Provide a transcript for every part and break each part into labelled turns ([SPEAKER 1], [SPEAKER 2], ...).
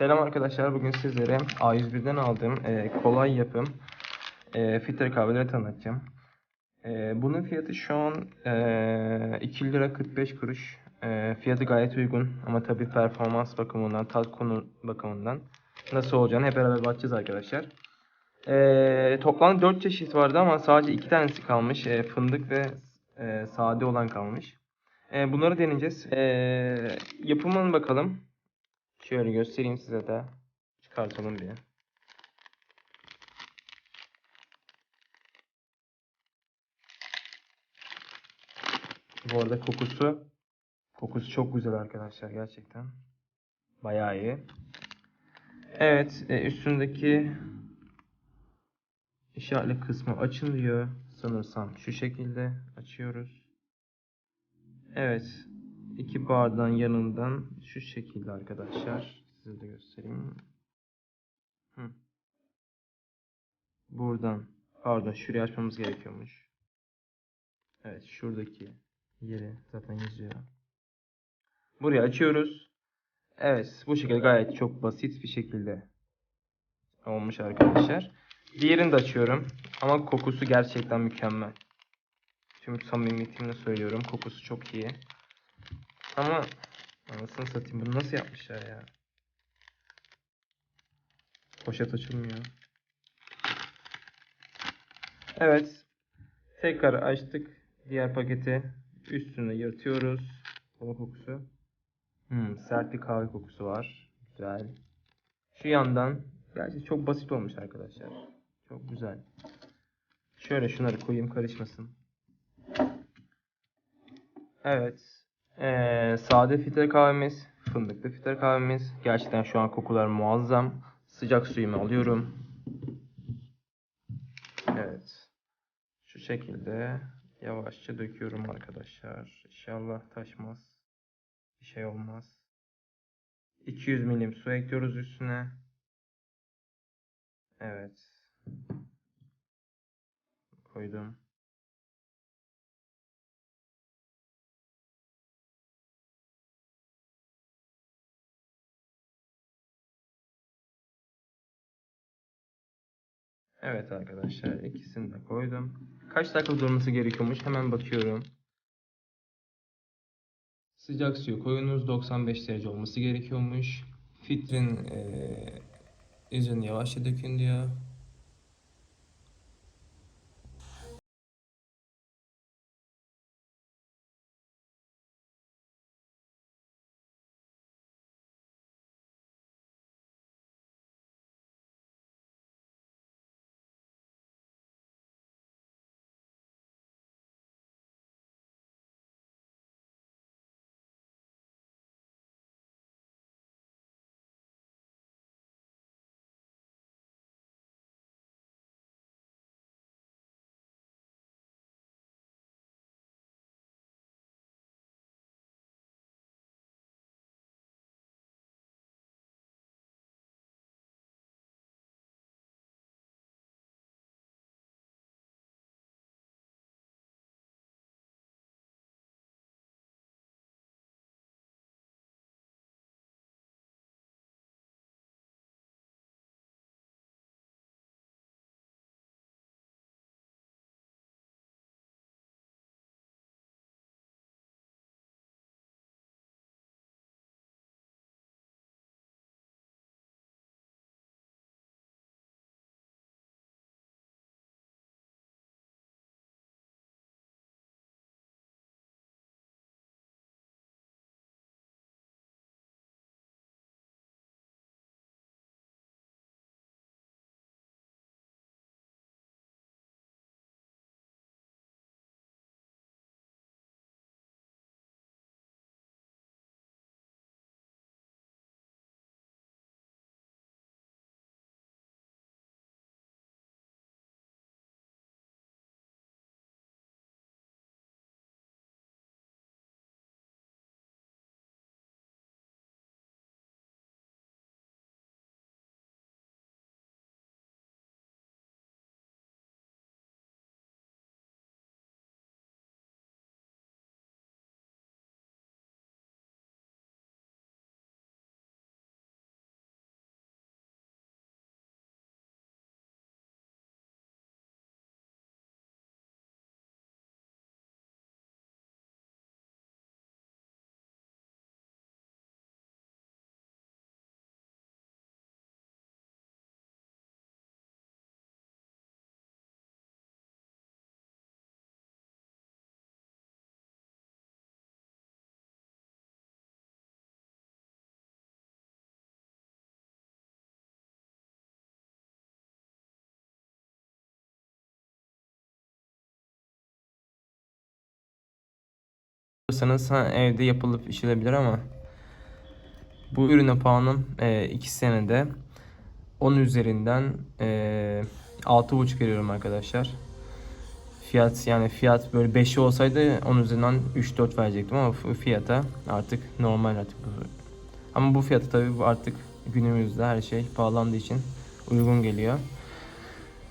[SPEAKER 1] Selam arkadaşlar. Bugün sizlere A101'den aldığım e, kolay yapım e, filtre kahveleri tanıtacağım. E, bunun fiyatı şu an e, 2 lira 45 kuruş. E, fiyatı gayet uygun ama tabii performans bakımından, tat konu bakımından nasıl olacağını hep beraber bakacağız arkadaşlar. E, toplam 4 çeşit vardı ama sadece 2 tanesi kalmış. E, fındık ve e, sade olan kalmış. E, bunları deneyeceğiz. E, yapımına bakalım. Şöyle göstereyim size de. Çıkartalım bir. Bu arada kokusu kokusu çok güzel arkadaşlar gerçekten. Bayağı iyi. Evet, e, üstündeki işaretli kısmı açın diyor. Sanırsam şu şekilde açıyoruz. Evet, iki bardağın yanından şu şekilde arkadaşlar. Size de göstereyim. Hı. Buradan, pardon şurayı açmamız gerekiyormuş. Evet, şuradaki yeri zaten yazıyor. Burayı açıyoruz. Evet, bu şekilde gayet çok basit bir şekilde olmuş arkadaşlar. Diğerini de açıyorum. Ama kokusu gerçekten mükemmel. Tüm samimiyetimle söylüyorum. Kokusu çok iyi. Ama anasını satayım bunu nasıl yapmışlar ya? Poşet açılmıyor. Evet. Tekrar açtık. Diğer paketi üstüne yırtıyoruz. Hava kokusu. Hmm, sert bir kahve kokusu var. Güzel. Şu yandan gerçi çok basit olmuş arkadaşlar. Çok güzel. Şöyle şunları koyayım karışmasın. Evet. Ee, sade filtre kahvemiz, fındıklı filtre kahvemiz. Gerçekten şu an kokular muazzam. Sıcak suyumu alıyorum. Evet. Şu şekilde yavaşça döküyorum arkadaşlar. İnşallah taşmaz. Bir şey olmaz. 200 milim su ekliyoruz üstüne. Evet. Koydum. Evet arkadaşlar ikisini de koydum. Kaç dakika durması gerekiyormuş hemen bakıyorum. Sıcak suyu koyunuz 95 derece olması gerekiyormuş. Filtrin eee üzerine yavaşça dökün diyor. Diyorsanız ha, evde yapılıp içilebilir ama bu ürüne puanım 2 senede 10 üzerinden e, 6.5 veriyorum arkadaşlar. Fiyat yani fiyat böyle 5'i olsaydı 10 üzerinden 3-4 verecektim ama fiyata artık normal artık. Ama bu fiyata tabii bu artık günümüzde her şey pahalandığı için uygun geliyor.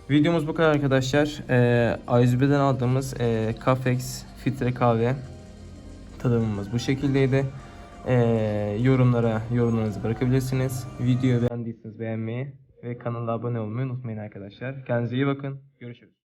[SPEAKER 1] Videomuz bu kadar arkadaşlar. Ee, A101'den aldığımız e, Cafex filtre kahve tadımımız bu şekildeydi. Ee, yorumlara yorumlarınızı bırakabilirsiniz. Videoyu beğendiyseniz beğenmeyi ve kanala abone olmayı unutmayın arkadaşlar. Kendinize iyi bakın. Görüşürüz.